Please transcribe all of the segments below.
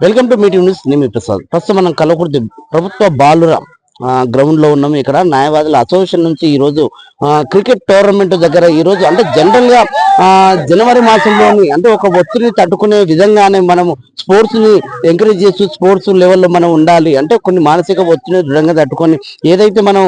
Welcome to meeting news నేను ప్రసాద్. ప్రస్తుతం మనం కలవకూడదు. ప్రభుత్వ బాలుర గ్రౌండ్లో ఇక్కడ న్యాయవాదుల అసోసియేషన్ నుంచి ఈ రోజు క్రికెట్ టోర్నమెంట్ దగ్గర ఈ రోజు అంటే జనరల్గా జనవరి మాసంలోని అంటే ఒక ఒత్తిడిని తట్టుకునే విధంగానే మనము స్పోర్ట్స్ని ఎంకరేజ్ చేస్తూ స్పోర్ట్స్ లెవెల్లో మనం ఉండాలి. అంటే కొన్ని మానసిక ఒత్తిడిని దృఢంగా తట్టుకొని ఏదైతే మనం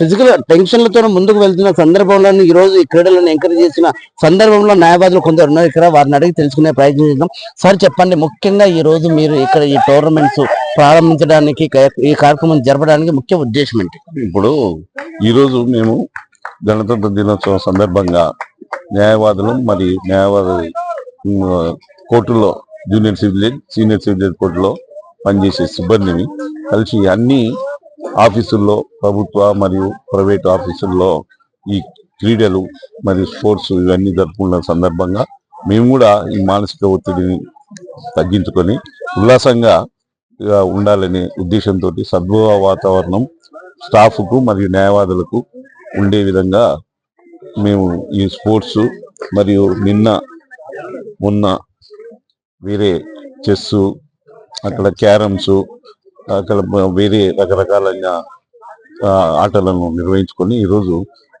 ఫిజికల్ టెన్షన్లతో ముందుకు వెళ్తున్న సందర్భంలో ఈ రోజు ఈ క్రీడలను ఎంకరేజ్ చేసిన సందర్భంలో న్యాయవాదులు కొందరు ఉన్నారు. ఇక్కడ వారిని అడిగి తెలుసుకునే ప్రయత్నం చేద్దాం. సార్ చెప్పండి. ముఖ్యంగా ఈ రోజు మీరు ఇక్కడ ఈ టోర్నమెంట్స్ ప్రారంభించడానికి ఈ కార్యక్రమం జరపడానికి ముఖ్య ఉద్దేశం ఏంటి? ఇప్పుడు ఈరోజు మేము గణతంత్ర దినోత్సవం సందర్భంగా న్యాయవాదులు మరి న్యాయవాద కోర్టులో జూనియర్ సివిలియన్ సీనియర్ సివిలియన్ కోర్టులో పనిచేసే సిబ్బందిని కలిసి అన్ని ఆఫీసుల్లో ప్రభుత్వ మరియు ప్రైవేట్ ఆఫీసుల్లో ఈ క్రీడలు మరియు స్పోర్ట్స్ ఇవన్నీ జరుపుకున్న సందర్భంగా మేము కూడా ఈ మానసిక ఒత్తిడిని తగ్గించుకొని ఉల్లాసంగా ఉండాలనే ఉద్దేశంతో సద్భావ వాతావరణం స్టాఫ్కు మరియు న్యాయవాదులకు ఉండే విధంగా మేము ఈ స్పోర్ట్స్ మరియు నిన్న మొన్న వేరే చెస్ అక్కడ క్యారమ్స్ అక్కడ వేరే రకరకాలైన ఆటలను నిర్వహించుకొని ఈరోజు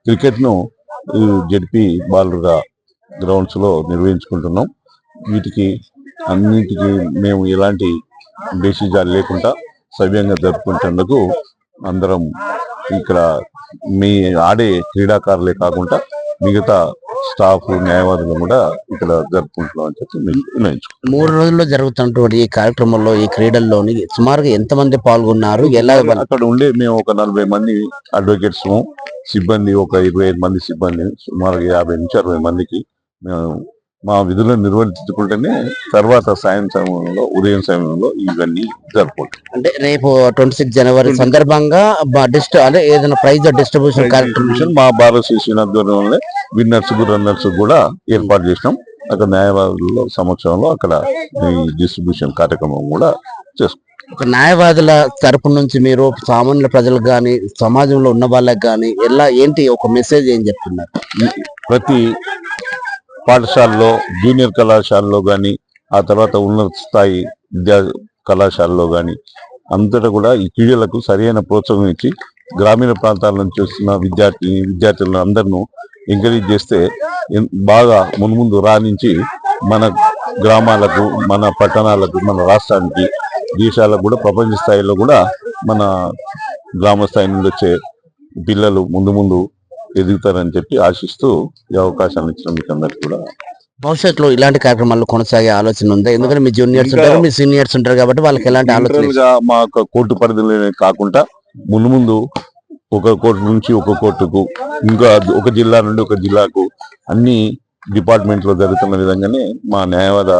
క్రికెట్ను జడిపి బాలుగా గ్రౌండ్స్లో నిర్వహించుకుంటున్నాం. వీటికి అన్నిటికీ మేము ఎలాంటి బేసిజాలు లేకుండా సవ్యంగా జరుపుకుంటేందుకు అందరం ఇక్కడ మీ ఆడే క్రీడాకారులే కాకుండా మిగతా స్టాఫ్ న్యాయవాదులు కూడా ఇక్కడ జరుపుకుంటున్నాం అని చెప్పి మూడు రోజుల్లో జరుగుతున్నటువంటి ఈ కార్యక్రమంలో ఈ క్రీడల్లోని సుమారుగా ఎంతమంది పాల్గొన్నారు? ఎలా అక్కడ ఉండే మేము ఒక నలభై మంది అడ్వకేట్స్ సిబ్బంది ఒక ఇరవై ఐదు మంది సిబ్బంది సుమారు యాభై నుంచి అరవై మందికి మేము మా విధులను నిర్వర్తించుకుంటేనే తర్వాత సాయం సమయంలో ఉదయం సమయంలో ఇవన్నీ జరుపుకుంటాం. అంటే రేపు ట్వంటీ సిక్స్ జనవరి సందర్భంగా డిస్ట్ అంటే ఏదైనా ప్రైజ్ డిస్ట్రిబ్యూషన్ కార్యక్రమం? మా భారత శిశు ఆధ్వర్యంలో విన్నర్స్ రన్నర్స్ కూడా ఏర్పాటు చేసినాం. అక్కడ న్యాయవాదుల సమక్షంలో అక్కడ డిస్ట్రిబ్యూషన్ కార్యక్రమం కూడా చేసుకుంటాం ఒక న్యాయవాదుల తరపు నుంచి మీరు సామాన్య ప్రజలకు కానీ సమాజంలో ఉన్న వాళ్ళకి కానీ ఎలా ఏంటి ఒక మెసేజ్ ఏం చెప్తున్నారు? ప్రతి పాఠశాలలో జూనియర్ కళాశాలలో కానీ ఆ తర్వాత ఉన్నత స్థాయి విద్యా కళాశాలలో కానీ అంతటా కూడా ఈ క్రీడలకు సరైన ప్రోత్సాహం ఇచ్చి గ్రామీణ ప్రాంతాల నుంచి వస్తున్న విద్యార్థి విద్యార్థులను అందరినూ ఎంకరేజ్ చేస్తే బాగా మున్ముందు రాణించి మన గ్రామాలకు మన పట్టణాలకు మన రాష్ట్రానికి దేశాలకు కూడా ప్రపంచ స్థాయిలో కూడా మన గ్రామ స్థాయి నుండి వచ్చే పిల్లలు ముందు ముందు ఎదుగుతారని చెప్పి ఆశిస్తూ ఈ అవకాశాన్ని ఇచ్చిన మీకు అందరికి కూడా. భవిష్యత్తులో ఇలాంటి కార్యక్రమాలు కొనసాగే ఆలోచన ఉందా? ఎందుకంటే మీ జూనియర్స్ ఉంటారు మీ సీనియర్స్ ఉంటారు కాబట్టి వాళ్ళకి ఎలాంటి ఆలోచన మా యొక్క కోర్టు పరిధిలోనే కాకుండా ముందు ముందు ఒక కోర్టు నుంచి ఒక కోర్టుకు ఇంకా ఒక జిల్లా నుండి ఒక జిల్లాకు అన్ని డిపార్ట్మెంట్లో జరుగుతున్న విధంగానే మా న్యాయవాద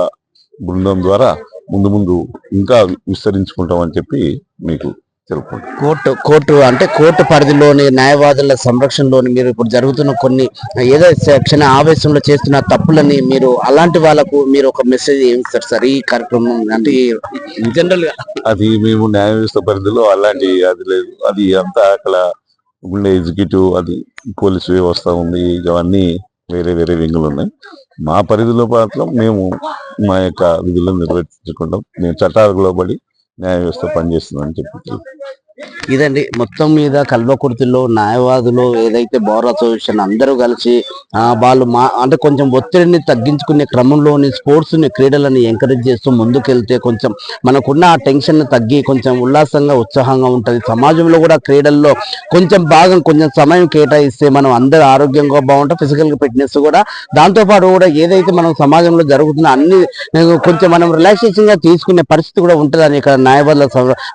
బృందం ద్వారా ముందు ముందు ఇంకా విస్తరించుకుంటామని చెప్పి మీకు కోర్టు కోర్టు అంటే కోర్టు పరిధిలోని న్యాయవాదుల సంరక్షణలోని మీరు ఇప్పుడు జరుగుతున్న కొన్ని ఏదో క్షణ ఆవేశంలో చేస్తున్న తప్పులని మీరు అలాంటి వాళ్ళకు మీరు ఒక మెసేజ్ ఏమి ఇస్తారు సార్ ఈ కార్యక్రమం అంటే జనరల్గా అది మేము న్యాయ వ్యవస్థ పరిధిలో అలాంటి అది లేదు. అది అంతా అక్కడ ఉండే ఎగ్జిక్యూటివ్ అది పోలీస్ వ్యవస్థ ఉంది ఇవన్నీ వేరే వేరే వింగులు ఉన్నాయి. మా పరిధిలో మాత్రం మేము మా యొక్క విధులను నిర్వర్తించుకుంటాం. మేము చట్టాలకు లోబడి న్యాయ వ్యవస్థ పనిచేస్తుందని చెప్పి ఇదండి మొత్తం మీద కల్వకుర్తిలో న్యాయవాదులు ఏదైతే బార్ అసోసియేషన్ అందరూ కలిసి వాళ్ళు మా అంటే కొంచెం ఒత్తిడిని తగ్గించుకునే క్రమంలోని స్పోర్ట్స్ని క్రీడలని ఎంకరేజ్ చేస్తూ ముందుకెళ్తే కొంచెం మనకున్న ఆ టెన్షన్ తగ్గి కొంచెం ఉల్లాసంగా ఉత్సాహంగా ఉంటుంది. సమాజంలో కూడా క్రీడల్లో కొంచెం భాగం కొంచెం సమయం కేటాయిస్తే మనం అందరూ ఆరోగ్యంగా బాగుంటాం ఫిజికల్ ఫిట్నెస్ కూడా. దాంతో పాటు కూడా ఏదైతే మనం సమాజంలో జరుగుతున్న అన్ని కొంచెం మనం రిలాక్సేషన్గా తీసుకునే పరిస్థితి కూడా ఉంటుందని ఇక్కడ న్యాయవాదుల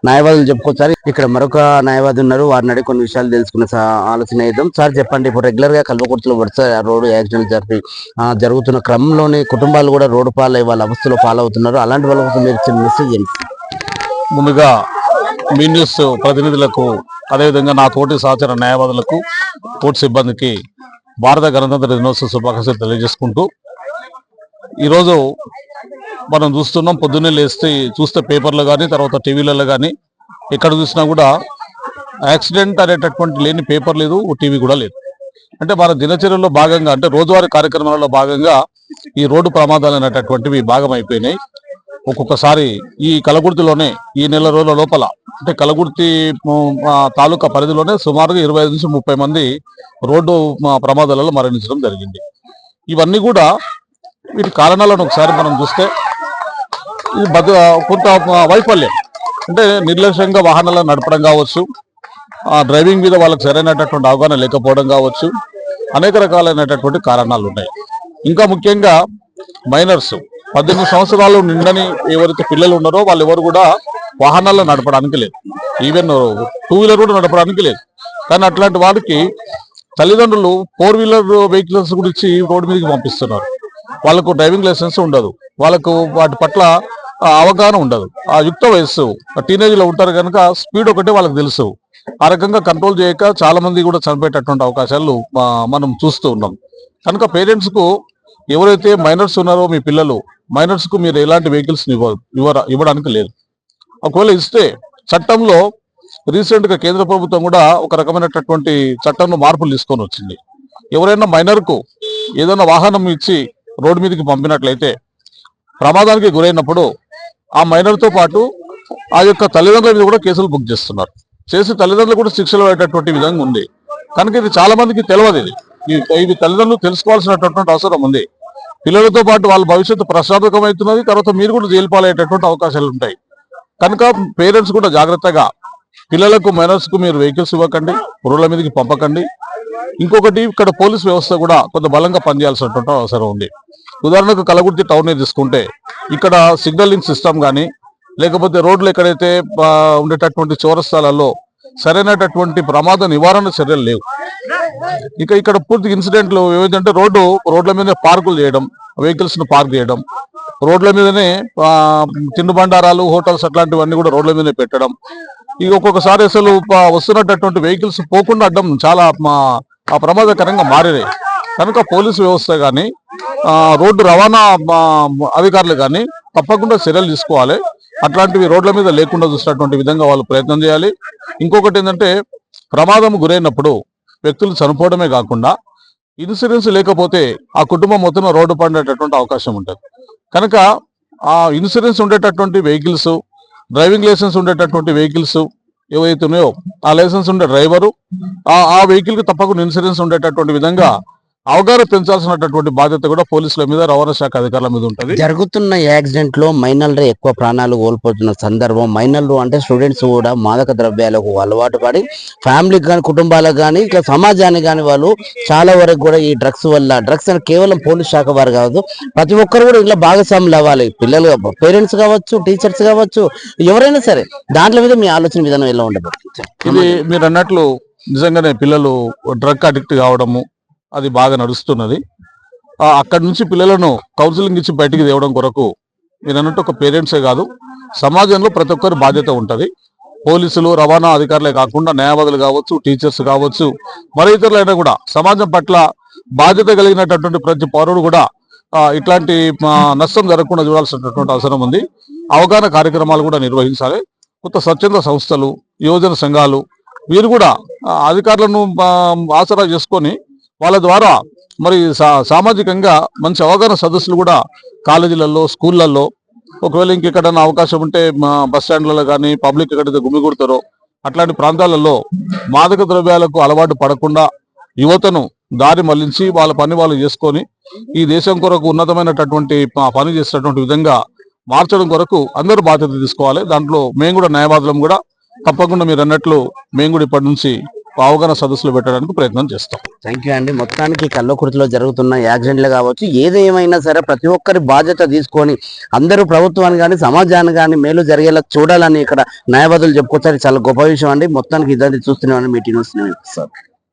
న్యాయవాదులు చెప్పుకోవచ్చు ఇక్కడ మరొక న్యాయవాది ఉన్నారు. వారిని అడిగి కొన్ని విషయాలు తెలుసుకునే ఆలోచన చేద్దాం. సార్ చెప్పండి. ఇప్పుడు రెగ్యులర్గా కల్వకుర్తిలో వరుస రోడ్డు యాక్సిడెంట్ జరిపి జరుగుతున్న క్రమంలోనే కుటుంబాలు కూడా రోడ్డు పాలై వాళ్ళ అవస్థలో పాలవుతున్నారు. అలాంటి వాళ్ళ కోసం మీరు ఇచ్చిన మెసేజ్ ముందుగా మీ న్యూస్ ప్రతినిధులకు అదేవిధంగా నా తోటి సహచర న్యాయవాదులకు తోటి సిబ్బందికి భారత గణతంత్ర దినోత్సవ శుభాకాంక్షలు తెలియజేసుకుంటూ ఈరోజు మనం చూస్తున్నాం పొద్దున్నే లేస్తే చూస్తే పేపర్లో కానీ తర్వాత టీవీలలో కానీ ఎక్కడ చూసినా కూడా యాక్సిడెంట్ అనేటటువంటి లేని పేపర్ లేదు టీవీ కూడా లేదు. అంటే మన దినచర్యలో భాగంగా అంటే రోజువారీ కార్యక్రమాలలో భాగంగా ఈ రోడ్డు ప్రమాదాలు అనేటటువంటివి భాగం అయిపోయినాయి ఒక్కొక్కసారి ఈ కలగుర్తిలోనే ఈ నెల రోజుల లోపల అంటే కలగుర్తి తాలూకా పరిధిలోనే సుమారుగా ఇరవై ఐదు నుంచి ముప్పై మంది రోడ్డు ప్రమాదాలలో మరణించడం జరిగింది. ఇవన్నీ కూడా వీటి కారణాలను ఒకసారి మనం చూస్తే ఇది కొంత వైఫల్యం. అంటే నిర్లక్ష్యంగా వాహనాలను నడపడం కావచ్చు ఆ డ్రైవింగ్ మీద వాళ్ళకి సరైనటువంటి అవగాహన లేకపోవడం కావచ్చు అనేక రకాలైనటువంటి కారణాలు ఉన్నాయి. ఇంకా ముఖ్యంగా మైనర్స్ పద్దెనిమిది సంవత్సరాలు నిండని ఎవరైతే పిల్లలు ఉన్నారో వాళ్ళు ఎవరు కూడా వాహనాలను నడపడానికి లేదు. ఈవెన్ టూ వీలర్ కూడా నడపడానికి లేదు. కానీ అట్లాంటి వారికి తల్లిదండ్రులు ఫోర్ వీలర్ వెహికల్స్ గురించి రోడ్డు మీదకి పంపిస్తున్నారు. వాళ్ళకు డ్రైవింగ్ లైసెన్స్ ఉండదు. వాళ్ళకు వాటి పట్ల అవగాహన ఉండదు. ఆ యుక్త వయస్సు టీనేజ్లో ఉంటారు కనుక స్పీడ్ ఒకటే వాళ్ళకి తెలుసు. ఆ రకంగా కంట్రోల్ చేయక చాలా మంది కూడా చనిపోయేటటువంటి అవకాశాలు మనం చూస్తూ ఉన్నాం. కనుక పేరెంట్స్కు ఎవరైతే మైనర్స్ ఉన్నారో మీ పిల్లలు మైనర్స్కు మీరు ఎలాంటి వెహికల్స్ ఇవ్వడానికి లేదు. ఒకవేళ ఇస్తే చట్టంలో రీసెంట్గా కేంద్ర ప్రభుత్వం కూడా ఒక రకమైనటువంటి చట్టంలో మార్పులు తీసుకొని వచ్చింది. ఎవరైనా మైనర్కు ఏదైనా వాహనం ఇచ్చి రోడ్డు మీదకి పంపినట్లయితే ప్రమాదానికి గురైనప్పుడు ఆ మైనర్తో పాటు ఆ యొక్క తల్లిదండ్రుల మీద కూడా కేసులు బుక్ చేస్తున్నారు. చేసి తల్లిదండ్రులు కూడా శిక్షలు పడేటటువంటి విధంగా ఉంది. కనుక ఇది చాలా మందికి తెలియదు ఇది. ఇది తల్లిదండ్రులు తెలుసుకోవాల్సినటువంటి అవసరం ఉంది. పిల్లలతో పాటు వాళ్ళ భవిష్యత్తు ప్రశాంతకమవుతున్నది. తర్వాత మీరు కూడా జైలు పాలయ్యేటటువంటి అవకాశాలు ఉంటాయి. కనుక పేరెంట్స్ కూడా జాగ్రత్తగా పిల్లలకు మైనర్స్కు మీరు వెహికల్స్ ఇవ్వకండి రోడ్ల మీదకి పంపకండి. ఇంకొకటి ఇక్కడ పోలీస్ వ్యవస్థ కూడా కొంత బలంగా పనిచేయాల్సినటువంటి అవసరం ఉంది. ఉదాహరణకు కలగుర్తి టౌన్ తీసుకుంటే ఇక్కడ సిగ్నలింగ్ సిస్టమ్ కానీ లేకపోతే రోడ్లు ఎక్కడైతే ఉండేటటువంటి చౌరస్తాలలో సరైనటువంటి ప్రమాద నివారణ చర్యలు లేవు. ఇక ఇక్కడ పూర్తి ఇన్సిడెంట్లు ఏమిటంటే రోడ్డు రోడ్ల మీద పార్కులు చేయడం వెహికల్స్ను పార్క్ చేయడం రోడ్ల మీదనే ఆ, తినుబండారాలు హోటల్స్ అట్లాంటివన్నీ కూడా రోడ్ల మీదనే పెట్టడం. ఇక ఒక్కొక్కసారి అసలు వస్తున్నటువంటి వెహికల్స్ పోకుండా అడ్డం చాలా ఆ ప్రమాదకరంగా మారినాయి. కనుక పోలీసు వ్యవస్థ కానీ రోడ్డు రవాణా అధికారులు కానీ తప్పకుండా చర్యలు తీసుకోవాలి. అట్లాంటివి రోడ్ల మీద లేకుండా చూసినటువంటి విధంగా వాళ్ళు ప్రయత్నం చేయాలి. ఇంకొకటి ఏంటంటే ప్రమాదం గురైనప్పుడు వ్యక్తులు చనిపోవడమే కాకుండా ఇన్సూరెన్స్ లేకపోతే ఆ కుటుంబం మొత్తం రోడ్డు పడేటటువంటి అవకాశం ఉంటుంది. కనుక ఆ ఇన్సూరెన్స్ ఉండేటటువంటి వెహికల్స్ డ్రైవింగ్ లైసెన్స్ ఉండేటటువంటి వెహికల్స్ ఏవైతే ఉన్నాయో ఆ లైసెన్స్ ఉండే డ్రైవరు ఆ వెహికల్కి తప్పకుండా ఇన్సూరెన్స్ ఉండేటటువంటి విధంగా అవగాహన పెంచాల్సినటువంటి బాధ్యత కూడా పోలీసుల మీద రవాణా శాఖ అధికారుల మీద ఉంటుంది. జరుగుతున్న యాక్సిడెంట్లో మైనర్లు ఎక్కువ ప్రాణాలు కోల్పోతున్న సందర్భం మైనర్లు అంటే స్టూడెంట్స్ కూడా మాదక ద్రవ్యాలకు అలవాటు పడి ఫ్యామిలీకి కానీ కుటుంబాలకు కానీ ఇట్లా సమాజానికి కానీ వాళ్ళు చాలా వరకు కూడా ఈ డ్రగ్స్ వల్ల డ్రగ్స్ అని కేవలం పోలీస్ శాఖ వారు కాదు ప్రతి ఒక్కరు కూడా ఇలా భాగస్వాములు అవ్వాలి. పిల్లలు పేరెంట్స్ కావచ్చు టీచర్స్ కావచ్చు ఎవరైనా సరే దాంట్లో మీద మీ ఆలోచన విధానం ఎలా ఉండబోతుంది? ఇది మీరు అన్నట్లు నిజంగానే పిల్లలు డ్రగ్ అడిక్ట్ కావడము అది బాగా నడుస్తున్నది. అక్కడి నుంచి పిల్లలను కౌన్సిలింగ్ ఇచ్చి బయటికి తేవడం కొరకు నేను అన్నట్టు ఒక పేరెంట్సే కాదు సమాజంలో ప్రతి ఒక్కరి బాధ్యత ఉంటుంది. పోలీసులు రవాణా అధికారులే కాకుండా న్యాయవాదులు కావచ్చు టీచర్స్ కావచ్చు మరి ఇతరులైనా కూడా సమాజం పట్ల బాధ్యత కలిగినటువంటి ప్రతి పౌరుడు కూడా ఇట్లాంటి నష్టం జరగకుండా చూడాల్సినటువంటి అవసరం ఉంది. అవగాహన కార్యక్రమాలు కూడా నిర్వహించాలి. కొత్త స్వచ్ఛంద సంస్థలు యువజన సంఘాలు వీరు కూడా అధికారులను ఆసరా చేసుకొని వాళ్ళ ద్వారా మరి సా- సామాజికంగా మంచి అవగాహన సదస్సులు కూడా కాలేజీలలో స్కూళ్ళల్లో ఒకవేళ ఇంకెక్కడైనా అవకాశం ఉంటే మా బస్ స్టాండ్లలో కానీ పబ్లిక్ ఎక్కడైతే గుమిగూడతారో అట్లాంటి ప్రాంతాలలో మాదక ద్రవ్యాలకు అలవాటు పడకుండా యువతను దారి మళ్ళించి వాళ్ళ పని వాళ్ళు చేసుకొని ఈ దేశం కొరకు ఉన్నతమైనటువంటి పని చేసినటువంటి విధంగా మార్చడం కొరకు అందరూ బాధ్యత తీసుకోవాలి. దాంట్లో మేము కూడా న్యాయవాదులం కూడా తప్పకుండా మీరు అన్నట్లు మేము కూడా ఇప్పటి నుంచి అవగాహన సదస్సులు పెట్టడానికి ప్రయత్నం చేస్తాం. థ్యాంక్ యూ అండి. మొత్తానికి కల్లకుర్తిలో జరుగుతున్న యాక్సిడెంట్లు కావచ్చు ఏదేమైనా సరే ప్రతి ఒక్కరి బాధ్యత తీసుకొని అందరూ ప్రభుత్వాన్ని కానీ సమాజాన్ని కానీ మేలు జరిగేలా చూడాలని ఇక్కడ న్యాయవాదులు చెప్పుకొచ్చారు. చాలా గొప్ప విషయం అండి. మొత్తానికి ఇదంతా చూస్తున్నామని మీ టీవీ సార్.